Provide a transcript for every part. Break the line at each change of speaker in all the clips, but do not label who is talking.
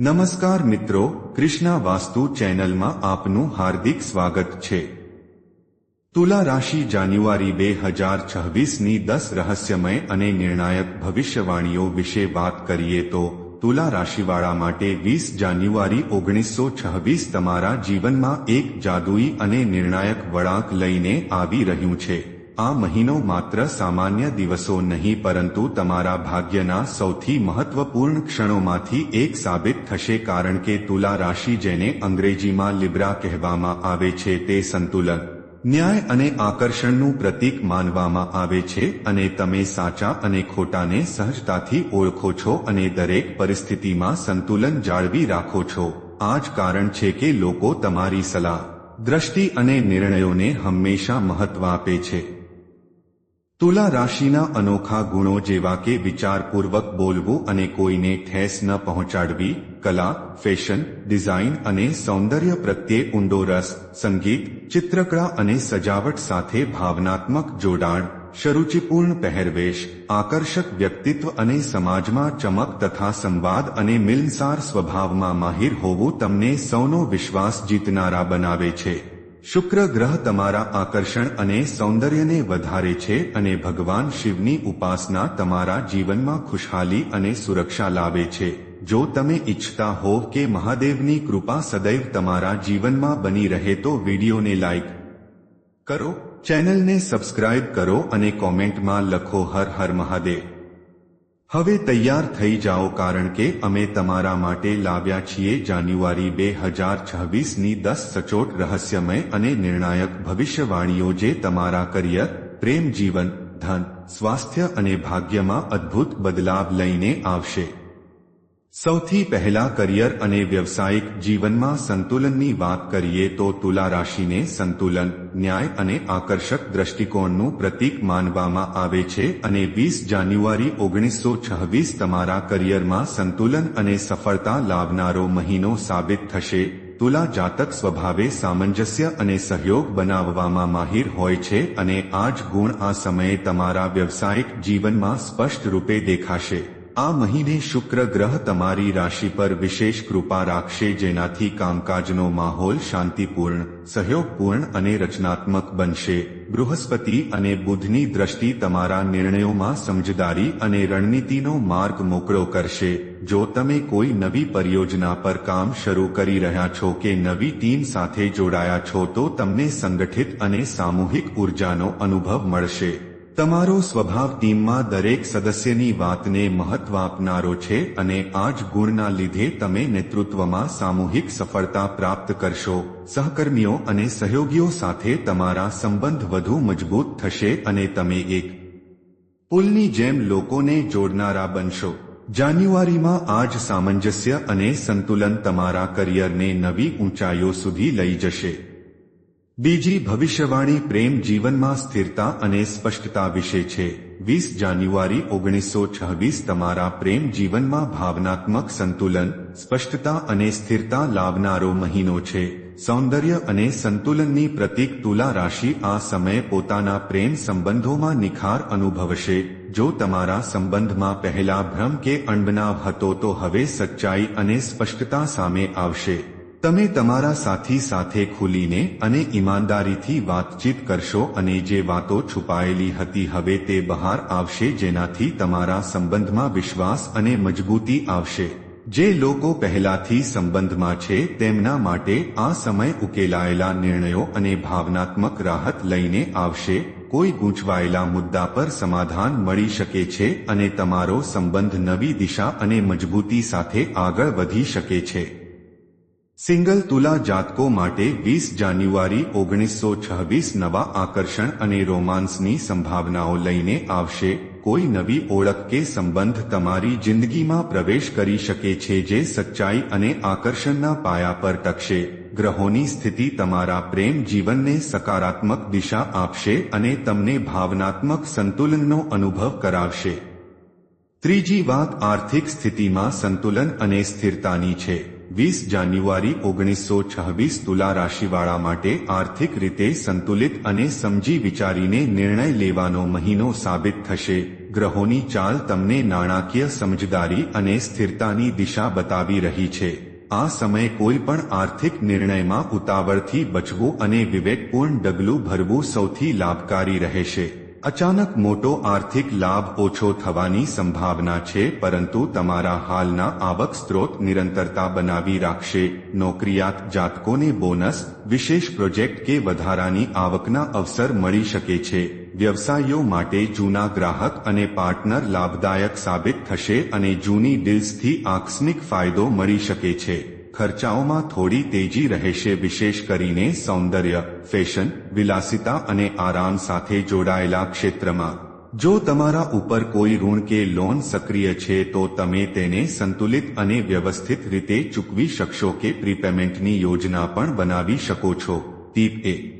નમસ્કાર મિત્રો, કૃષ્ણા વાસ્તુ ચેનલમાં આપનું હાર્દિક સ્વાગત છે. તુલા રાશિ જાન્યુઆરી બે હજાર છવ્વીસની દસ રહસ્યમય અને નિર્ણાયક ભવિષ્યવાણીઓ વિશે વાત કરીએ તો, તુલા રાશિવાળા માટે વીસ જાન્યુઆરી ઓગણીસો છવ્વીસ તમારા જીવનમાં એક જાદુઈ અને નિર્ણાયક વળાંક લઈને આવી રહ્યું છે. આ મહિનો માત્ર સામાન્ય દિવસો નહીં, પરંતુ તમારા ભાગ્યના સૌથી મહત્વપૂર્ણ ક્ષણોમાંથી એક સાબિત થશે, કારણ કે તુલા રાશિ જેને અંગ્રેજીમાં લિબ્રા કહેવામાં આવે છે, તે સંતુલન, ન્યાય અને આકર્ષણનું પ્રતીક માનવામાં આવે છે, અને તમે સાચા અને ખોટાને સહજતાથી ઓળખો છો અને દરેક પરિસ્થિતિમાં સંતુલન જાળવી રાખો છો. આ જ કારણ છે કે લોકો તમારી સલાહ, દ્રષ્ટિ અને નિર્ણયોને હંમેશા મહત્વ આપે છે. તુલા રાશિના અનોખા ગુણો જેવા કે વિચારપૂર્વક બોલવું અને કોઈને ઠેસ ન પહોંચાડવી, કલા, ફેશન, ડિઝાઇન અને સૌંદર્ય પ્રત્યે ઊંડો રસ, સંગીત, ચિત્રકળા અને સજાવટ સાથે ભાવનાત્મક જોડાણ શરૂચિપૂર્ણ પહેરવેશ, આકર્ષક વ્યક્તિત્વ અને સમાજમાં ચમક તથા સંવાદ અને મિલનસાર સ્વભાવમાં માહિર હોવું તમને સૌનો વિશ્વાસ જીતનારા બનાવે છે. શુક્ર ગ્રહ તમારા આકર્ષણ અને સૌંદર્યને વધારે છે અને ભગવાન શિવની ઉપાસના તમારા જીવનમાં ખુશહાલી અને સુરક્ષા લાવે છે. જો તમે ઈચ્છતા હો કે મહાદેવની કૃપા સદૈવ તમારા જીવનમાં બની રહે તો વિડીયોને લાઈક કરો, ચેનલને સબસ્ક્રાઇબ કરો અને કોમેન્ટમાં લખો હર હર મહાદેવ. હવે તૈયાર થઈ જાઓ કારણ કે અમે તમારા માટે લાવ્યા છીએ જાન્યુઆરી બે હજાર છવ્વીસની દસ સચોટ રહસ્યમય અને નિર્ણાયક ભવિષ્યવાણીઓ જે તમારા કરિયર, પ્રેમ, જીવન, ધન, સ્વાસ્થ્ય અને ભાગ્યમાં અદ્ભુત બદલાવ લઈને આવશે. સૌથી પહેલા કરિયર અને વ્યવસાયિક જીવનમાં સંતુલનની વાત કરીએ તો તુલા રાશિને સંતુલન, ન્યાય અને આકર્ષક દ્રષ્ટિકોણનું પ્રતીક માનવામાં આવે છે અને વીસ જાન્યુઆરી ઓગણીસો છવ્વીસ તમારા કરિયરમાં સંતુલન અને સફળતા લાવનારો મહિનો સાબિત થશે. તુલા જાતક સ્વભાવે સામંજસ્ય અને સહયોગ બનાવવામાં માહિર હોય છે અને આ જ ગુણ આ સમયે તમારા વ્યવસાયિક જીવનમાં સ્પષ્ટ રૂપે દેખાશે. આ મહિને શુક્ર ગ્રહ તમારી રાશિ પર વિશેષ કૃપા રાખશે, જેનાથી કામકાજનો માહોલ શાંતિપૂર્ણ, સહયોગપૂર્ણ અને રચનાત્મક બનશે. બૃહસ્પતિ અને બુધની દ્રષ્ટિ તમારા નિર્ણયોમાં સમજદારી અને રણનીતિનો માર્ગ મોકળો કરશે. જો તમે કોઈ નવી પરિયોજના પર કામ શરૂ કરી રહ્યા છો કે નવી ટીમ સાથે જોડાયા છો, તો તમને સંગઠિત અને સામૂહિક ઉર્જાનો અનુભવ મળશે. તમારો સ્વભાવ ટીમમાં દરેક સદસ્યની વાતને મહત્વ આપનારો છે અને આ જ ગુણના લીધે તમે નેતૃત્વમાં સામૂહિક સફળતા પ્રાપ્ત કરશો. સહકર્મીઓ અને સહયોગીઓ સાથે તમારા સંબંધ વધુ મજબૂત થશે અને તમે એક પુલની જેમ લોકોને જોડનારા બનશો. જાન્યુઆરીમાં આ જ સામંજસ્ય અને સંતુલન તમારા કરિયરને નવી ઊંચાઈઓ સુધી લઈ જશે. બીજી ભવિષ્યવાણી પ્રેમ જીવનમાં સ્થિરતા અને સ્પષ્ટતા વિશે છે. વીસ જાન્યુઆરી ઓગણીસો છવ્વીસ તમારા પ્રેમ જીવનમાં ભાવનાત્મક સંતુલન, સ્પષ્ટતા અને સ્થિરતા લાવનારો મહિનો છે. સૌંદર્ય અને સંતુલનની પ્રતીક તુલા રાશિ આ સમયે પોતાના પ્રેમ સંબંધોમાં નિખાર અનુભવશે. જો તમારા સંબંધમાં પહેલા ભ્રમ કે અણબનાવ હતો તો હવે સચ્ચાઈ અને સ્પષ્ટતા સામે આવશે. તમે તમારા સાથી સાથે ખુલીને અને ઈમાનદારીથી વાતચીત કરશો અને જે વાતો છુપાયેલી હતી હવે તે બહાર આવશે જેનાથી તમારા સંબંધમાં વિશ્વાસ અને મજબૂતી આવશે. જે લોકો પહેલાથી સંબંધમાં છે તેમના માટે આ સમય ઉકેલાયેલા નિર્ણયો અને ભાવનાત્મક રાહત લઈને આવશે. કોઈ ગૂંચવાયેલા મુદ્દા પર સમાધાન મળી શકે છે અને તમારો સંબંધ નવી દિશા અને મજબૂતી સાથે આગળ વધી શકે છે. સિંગલ તુલા જાતકો માટે વીસ જાન્યુઆરી ઓગણીસો છવ્વીસ નવા આકર્ષણ અને રોમાન્સની સંભાવનાઓ લઈને આવશે. કોઈ નવી ઓળખ કે સંબંધ તમારી જિંદગીમાં પ્રવેશ કરી શકે છે જે સચ્ચાઈ અને આકર્ષણના પાયા પર ટકશે. ગ્રહોની સ્થિતિ તમારા પ્રેમ જીવનને સકારાત્મક દિશા આપશે અને તમને ભાવનાત્મક સંતુલનનો અનુભવ કરાવશે. ત્રીજી વાત આર્થિક સ્થિતિમાં સંતુલન અને સ્થિરતાની છે. વીસ જાન્યુઆરી ઓગણીસો છવ્વીસ તુલા રાશિવાળા માટે આર્થિક રીતે સંતુલિત અને સમજી વિચારીને નિર્ણય લેવાનો મહિનો સાબિત થશે. ગ્રહોની ચાલ તમને નાણાકીય સમજદારી અને સ્થિરતાની દિશા બતાવી રહી છે. આ સમયે કોઈ પણ આર્થિક નિર્ણયમાં ઉતાવળથી બચવું અને વિવેકપૂર્ણ ડગલું ભરવું સૌથી લાભકારી રહેશે. અચાનક મોટો આર્થિક લાભ ઓછો થવાની સંભાવના છે, પરંતુ તમારા હાલના આવક સ્ત્રોત નિરંતરતા બનાવી રાખશે. નોકરિયાત જાતકોને બોનસ, વિશેષ પ્રોજેક્ટ કે વધારાની આવકના અવસર મળી શકે છે. વ્યવસાયીઓ માટે જૂના ગ્રાહક અને પાર્ટનર લાભદાયક સાબિત થશે અને જૂની ડીલ્સથી આકસ્મિક ફાયદો મળી શકે છે. ખર્ચાઓમાં થોડી તેજી રહેશે, વિશેષ કરીને સૌંદર્ય, ફેશન, વિલાસિતા અને આરામ સાથે જોડાયેલા ક્ષેત્રમાં. જો તમારા ઉપર કોઈ ઋણ કે લોન સક્રિય છે, તો તમે તેને સંતુલિત અને વ્યવસ્થિત રીતે ચૂકવી શકશો કે પ્રીપેમેન્ટની યોજના પણ બનાવી શકો છો. ટીપ એ.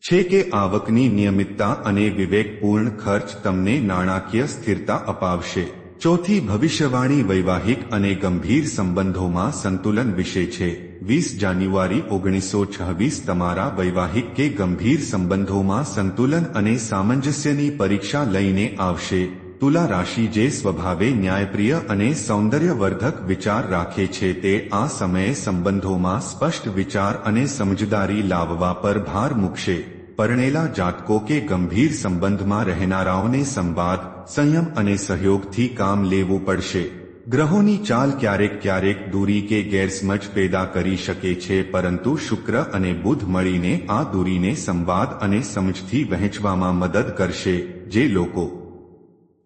છે કે આવકની નિયમિતતા અને વિવેકપૂર્ણ ખર્ચ તમને નાણાકીય સ્થિરતા અપાવશે. ચોથી ભવિષ્યવાણી વૈવાહિક અને ગંભીર સંબંધોમાં સંતુલન વિશે છે. વીસ જાન્યુઆરી ઓગણીસો છવ્વીસ તમારા વૈવાહિક કે ગંભીર સંબંધોમાં સંતુલન અને સામંજસ્યની પરીક્ષા લઈને આવશે. તુલા રાશિ જે સ્વભાવે ન્યાયપ્રિય અને સૌંદર્યવર્ધક વિચાર રાખે છે તે આ સમયે સંબંધોમાં સ્પષ્ટ વિચાર અને સમજદારી લાવવા પર ભાર મૂકશે. પરણેલા જાતકો કે ગંભીર સંબંધમાં રહેનારાઓને સંવાદ સંયમ અને સહયોગથી કામ લેવું પડશે. ગ્રહોની ચાલ ક્યારેક ક્યારેક દૂરી કે ગેરસમજ પેદા કરી શકે છે, પરંતુ શુક્ર અને બુધ મળીને આ દૂરીને સંવાદ અને સમજથી વહેંચવામાં મદદ કરશે, જે લોકો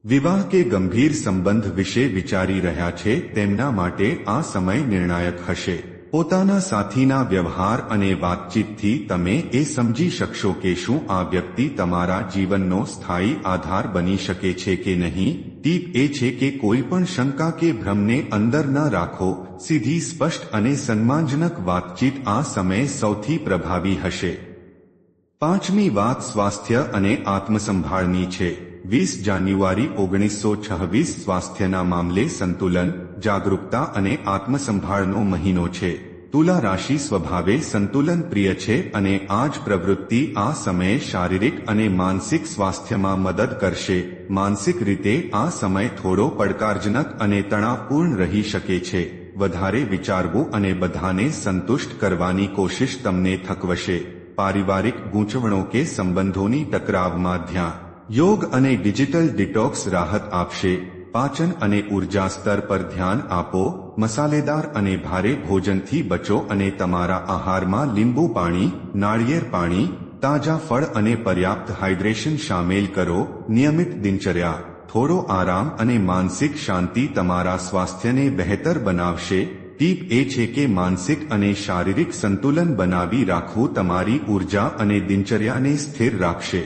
વિવાહ કે ગંભીર સંબંધ વિશે વિચારી રહ્યા છે, તેમના માટે આ સમય નિર્ણાયક હશે. પોતાના સાથીના વ્યવહાર અને વાતચીતથી તમે એ સમજી શકશો કે શું આ વ્યક્તિ તમારા જીવનનો સ્થાયી આધાર બની શકે છે કે નહીં? ટીપ એ છે કે કોઈ પણ શંકા કે ભ્રમને અંદર ન રાખો. સીધી, સ્પષ્ટ અને સન્માનજનક વાતચીત આ સમયે સૌથી પ્રભાવી હશે. પાંચમી વાત સ્વાસ્થ્ય અને આત્મસંભાળની છે. વીસ જાન્યુઆરી ઓગણીસો છવ્વીસ સ્વાસ્થ્યના મામલે સંતુલન, જાગરૂકતા અને આત્મસંભાળનો મહિનો છે. તુલા રાશિ સ્વભાવે સંતુલન પ્રિય છે અને આ જ પ્રવૃત્તિ આ સમયે શારીરિક અને માનસિક સ્વાસ્થ્યમાં મદદ કરશે. માનસિક રીતે આ સમય થોડો પડકારજનક અને તણાવપૂર્ણ રહી શકે છે. વધારે વિચારવું અને બધાને સંતુષ્ટ કરવાની કોશિશ તમને થકવશે. પારિવારિક ગૂંચવણો કે સંબંધોની ટકરાવમાં ધ્યાન. યોગ અને ડિજિટલ ડિટોક્સ રાહત આપશે. પાચન અને ઊર્જા સ્તર પર ધ્યાન આપો. મસાલેદાર અને ભારે ભોજનથી બચો અને તમારા આહારમાં લીંબુ પાણી, નાળિયેર પાણી, તાજા ફળ અને પર્યાપ્ત હાઇડ્રેશન સામેલ કરો. નિયમિત દિનચર્યા, થોડો આરામ અને માનસિક શાંતિ તમારા સ્વાસ્થ્યને બહેતર બનાવશે. ટીપ એ છે કે માનસિક અને શારીરિક સંતુલન બનાવી રાખવું તમારી ઊર્જા અને દિનચર્યાને સ્થિર રાખશે.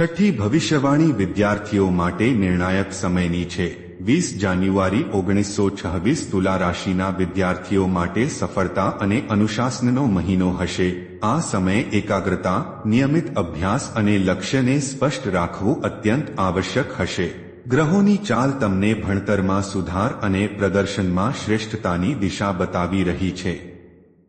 છઠ્ઠી, ભવિષ્યવાણી વિદ્યાર્થીઓ માટે નિર્ણાયક સમયની છે. વીસ જાન્યુઆરી ઓગણીસો છવ્વીસ તુલા રાશિના વિદ્યાર્થીઓ માટે સફળતા અને અનુશાસનનો મહિનો હશે. આ સમયે એકાગ્રતા, નિયમિત અભ્યાસ અને લક્ષ્યને સ્પષ્ટ રાખવું અત્યંત આવશ્યક હશે. ગ્રહોની ચાલ તમને ભણતરમાં સુધાર અને પ્રદર્શનમાં શ્રેષ્ઠતાની દિશા બતાવી રહી છે.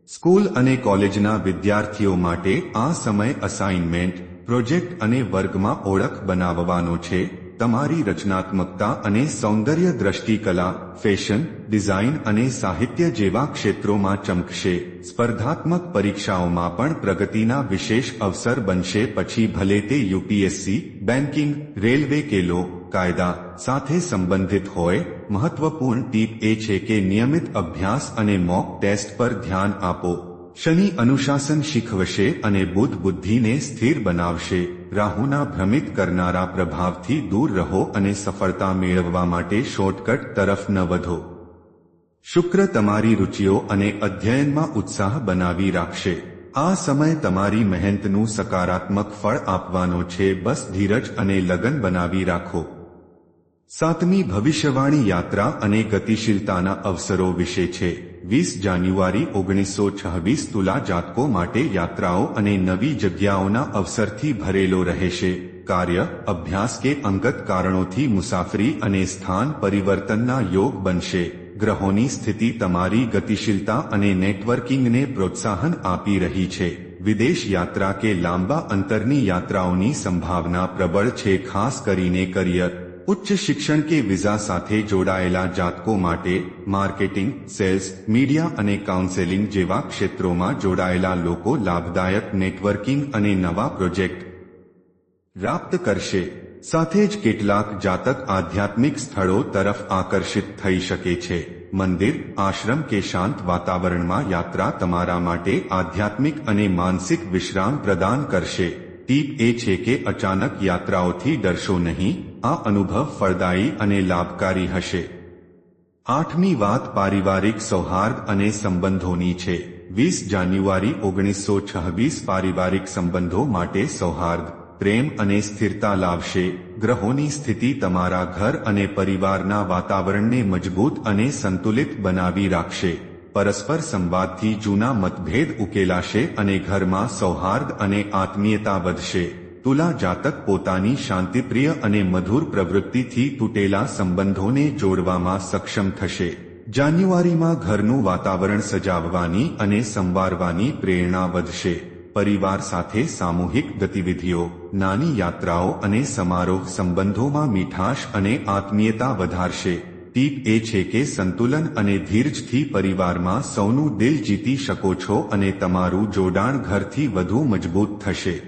સ્કૂલ અને કોલેજના વિદ્યાર્થીઓ માટે આ સમય અસાઇનમેન્ટ, પ્રોજેક્ટ અને વર્ગમાં ઓળખ બનાવવાનો છે. તમારી રચનાત્મકતા અને સૌંદર્ય દ્રષ્ટિકલા ફેશન, ડિઝાઇન અને સાહિત્ય જેવા ક્ષેત્રોમાં ચમકશે. સ્પર્ધાત્મક પરીક્ષાઓમાં પણ પ્રગતિના વિશેષ અવસર બનશે. પછી ભલે તે યુપીએસસી બેન્કિંગ, રેલવે કે લો, કાયદા સાથે સંબંધિત હોય, મહત્વપૂર્ણ ટીપ એ છે કે નિયમિત અભ્યાસ અને મોક ટેસ્ટ પર ધ્યાન આપો. શનિ અનુશાસન શીખવશે અને બુદ્ધ બુદ્ધિને સ્થિર બનાવશે. રાહુના ભ્રમિત કરનારા પ્રભાવથી દૂર રહો અને સફળતા મેળવવા માટે શોર્ટકટ તરફ ન વધો. શુક્ર તમારી રુચિઓ અને અધ્યયનમાં ઉત્સાહ બનાવી રાખશે. આ સમય તમારી મહેનતનું સકારાત્મક ફળ આપવાનો છે. બસ ધીરજ અને લગન બનાવી રાખો. સાતમી ભવિષ્યવાણી યાત્રા અને ગતિશીલતાના અવસરો વિશે છે. વીસ જાન્યુઆરી ઓગણીસો છવ્વીસ તુલા જાતકો માટે યાત્રાઓ અને નવી જગ્યાઓના અવસરથી ભરેલો રહેશે. કાર્ય, અભ્યાસ કે અંગત કારણોથી મુસાફરી અને સ્થાન પરિવર્તનના યોગ બનશે. ગ્રહોની સ્થિતિ તમારી ગતિશીલતા અને નેટવર્કિંગને પ્રોત્સાહન આપી રહી છે. વિદેશ યાત્રા કે લાંબા અંતરની યાત્રાઓની સંભાવના પ્રબળ છે, ખાસ કરીને કરિયર ઉચ્ચ શિક્ષણ કે વિઝા સાથે જોડાયેલા જાતકો માટે માર્કેટિંગ, સેલ્સ, મીડિયા અને કાઉન્સેલિંગ જેવા ક્ષેત્રોમાં જોડાયેલા લોકો લાભદાયક નેટવર્કિંગ અને નવા પ્રોજેક્ટ પ્રાપ્ત કરશે. સાથે જ કેટલાક જાતક આધ્યાત્મિક સ્થળો તરફ આકર્ષિત થઈ શકે છે. મંદિર, આશ્રમ કે શાંત વાતાવરણમાં યાત્રા તમારા માટે આધ્યાત્મિક અને માનસિક વિશ્રામ પ્રદાન કરશે. ટીપ એ છે કે અચાનક યાત્રાઓથી ડરશો નહીં, આ અનુભવ ફળદાયી અને લાભકારી હશે. આઠમી વાત પારિવારિક સૌહાર્દ અને સંબંધોની છે. વીસ જાન્યુઆરી ઓગણીસો છવ્વીસ પારિવારિક સંબંધો માટે સૌહાર્દ, પ્રેમ અને સ્થિરતા લાવશે. ગ્રહોની સ્થિતિ તમારા ઘર અને પરિવારના વાતાવરણને મજબૂત અને સંતુલિત બનાવી રાખશે. પરસ્પર સંવાદથી જૂના મતભેદ ઉકેલાશે અને ઘરમાં સૌહાર્દ અને આત્મીયતા વધશે. તુલા જાતક પોતાની શાંતિપ્રિય અને મધુર પ્રવૃત્તિથી તૂટેલા સંબંધોને જોડવામાં સક્ષમ થશે. જાન્યુઆરીમાં ઘરનું વાતાવરણ સજાવવાની અને સંવારવાની પ્રેરણા વધશે. પરિવાર સાથે સામૂહિક ગતિવિધિઓ, નાની યાત્રાઓ અને સમારોહ સંબંધોમાં મીઠાશ અને આત્મીયતા વધારશે. ટીપ એ છે કે સંતુલન અને ધીરજથી પરિવારમાં સૌનું દિલ જીતી શકો છો અને તમારું જોડાણ ઘરથી વધુ મજબૂત થશે.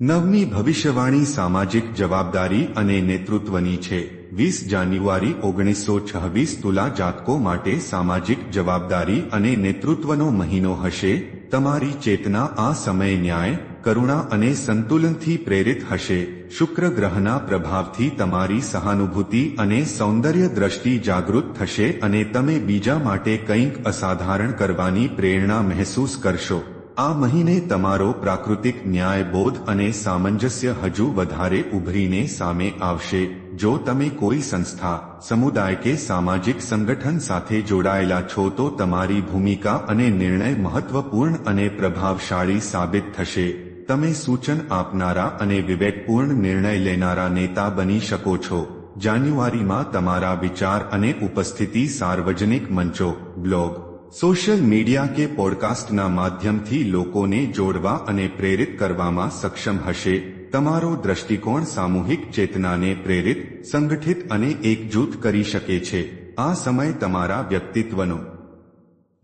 નવમી ભવિષ્યવાણી સામાજિક જવાબદારી અને નેતૃત્વની છે. વીસ જાન્યુઆરી ઓગણીસો છવ્વીસ તુલા જાતકો માટે સામાજિક જવાબદારી અને નેતૃત્વનો મહિનો હશે. તમારી ચેતના આ સમય ન્યાય કરુણા અને સંતુલનથી પ્રેરિત હશે. શુક્ર ગ્રહના પ્રભાવથી તમારી સહાનુભૂતિ અને સૌંદર્ય દ્રષ્ટિ જાગૃત થશે અને તમે બીજા માટે કંઈક અસાધારણ કરવાની પ્રેરણા મહેસૂસ કરશો. આ મહિને તમારો પ્રાકૃતિક ન્યાયબોધ અને સામંજસ્ય હજુ વધારે ઉભરીને સામે આવશે. જો તમે કોઈ સંસ્થા, સમુદાય કે સામાજિક સંગઠન સાથે જોડાયેલા છો તો તમારી ભૂમિકા અને નિર્ણય મહત્વપૂર્ણ અને પ્રભાવશાળી સાબિત થશે. તમે સૂચન આપનારા અને વિવેકપૂર્ણ નિર્ણય લેનારા નેતા બની શકો છો. જાન્યુઆરીમાં તમારા વિચાર અને ઉપસ્થિતિ સાર્વજનિક મંચો, બ્લોગ, સોશિયલ મીડિયા કે પોડકાસ્ટના માધ્યમથી લોકોને જોડવા અને પ્રેરિત કરવામાં સક્ષમ હશે. તમારો દ્રષ્ટિકોણ સામૂહિક ચેતનાને પ્રેરિત, સંગઠિત અને એકજૂથ કરી શકે છે. આ સમય તમારા વ્યક્તિત્વનો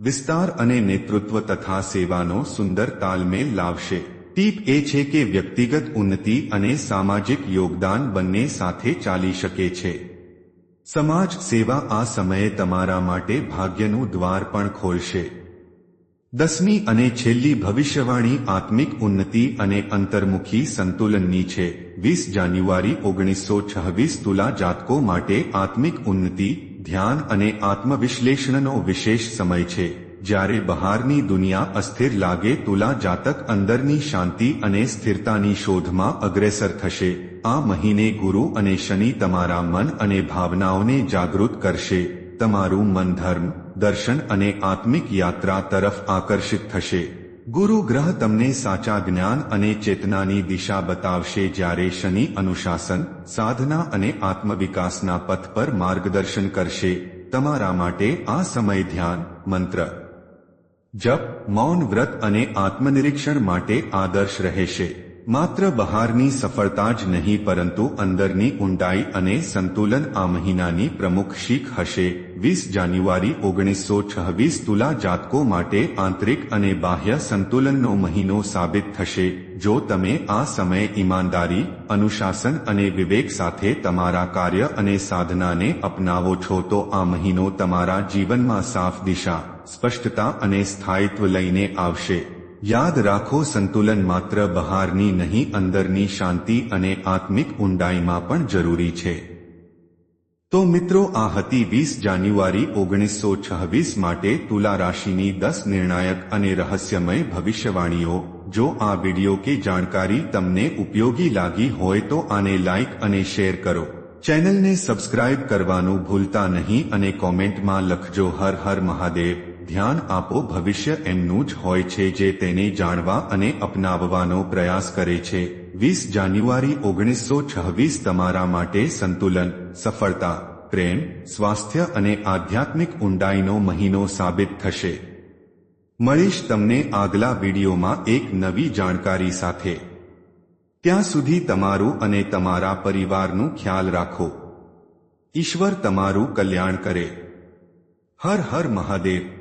વિસ્તાર અને નેતૃત્વ તથા સેવાનો સુંદર તાલમેલ લાવશે. ટીપ એ છે કે વ્યક્તિગત ઉન્નતિ અને સામાજિક યોગદાન બંને સાથે ચાલી શકે છે. સમાજ સેવા આ સમયે તમારા માટે ભાગ્યનું દ્વાર પણ ખોલશે. દસમી અને છેલ્લી ભવિષ્યવાણી આત્મિક ઉન્નતિ અને અંતર્મુખી સંતુલનની છે. વીસ જાન્યુઆરી ઓગણીસો છવ્વીસ તુલા જાતકો માટે આત્મિક ઉન્નતિ, ધ્યાન અને આત્મવિશ્લેષણનો વિશેષ સમય છે. જ્યારે બહારની દુનિયા અસ્થિર લાગે, તુલા જાતક અંદરની શાંતિ અને સ્થિરતાની શોધમાં અગ્રેસર થશે. આ મહિને ગુરુ અને શનિ તમારા મન અને ભાવનાઓને જાગૃત કરશે. તમારું મન ધર્મ, દર્શન અને આત્મિક યાત્રા તરફ આકર્ષિત થશે. ગુરુ ગ્રહ તમને સાચા જ્ઞાન અને ચેતનાની દિશા બતાવશે જ્યારે શનિ અનુશાસન, સાધના અને આત્મવિકાસના પથ પર માર્ગદર્શન કરશે. તમારા માટે આ સમય ધ્યાન, મંત્ર જપ, મૌન વ્રત અને આત્મનિરીક્ષણ માટે આદર્શ રહેશે. માત્ર બહારની સફળતા જ નહીં, પરંતુ અંદરની ઊંડાઈ અને સંતુલન આ મહિનાની પ્રમુખ શીખ હશે. વીસ જાન્યુઆરી ઓગણીસો છવ્વીસ તુલા જાતકો માટે આંતરિક અને બાહ્ય સંતુલનનો મહિનો સાબિત થશે. જો તમે આ સમયે ઈમાનદારી, અનુશાસન અને વિવેક સાથે તમારા કાર્ય અને સાધનાને અપનાવો છો, તો આ મહિનો તમારા જીવનમાં સાફ દિશા સ્પષ્ટતા અને સ્થાયિત્વ લઈને આવશે. યાદ રાખો, સંતુલન માત્ર બહારની નહીં, અંદરની શાંતિ અને આત્મિક ઊંડાઈમાં પણ જરૂરી છે. તો મિત્રો, આ હતી વીસ જાન્યુઆરી ઓગણીસો છવ્વીસ માટે તુલા રાશિની દસ નિર્ણાયક અને રહસ્યમય ભવિષ્યવાણીઓ. જો આ વિડિયો કે જાણકારી તમને ઉપયોગી લાગી હોય તો આને લાઇક અને શેર કરો. ચેનલને સબસ્ક્રાઇબ કરવાનું ભૂલતા નહીં અને કોમેન્ટમાં લખજો હર હર મહાદેવ. ધ્યાન આપો, ભવિષ્ય એમનું જ હોય છે જે તેને જાણવા અને અપનાવવાનો પ્રયાસ કરે છે. વીસ જાન્યુઆરી ઓગણીસો છવ્વીસ તમારા માટે સંતુલન, સફળતા, પ્રેમ, સ્વાસ્થ્ય અને આધ્યાત્મિક ઊંડાઈનો મહિનો સાબિત થશે. મળીશ તમને આગલા વિડીયોમાં એક નવી જાણકારી સાથે. ત્યાં સુધી તમારું અને તમારા પરિવારનું ખ્યાલ રાખો. ઈશ્વર તમારું કલ્યાણ કરે. હર હર મહાદેવ.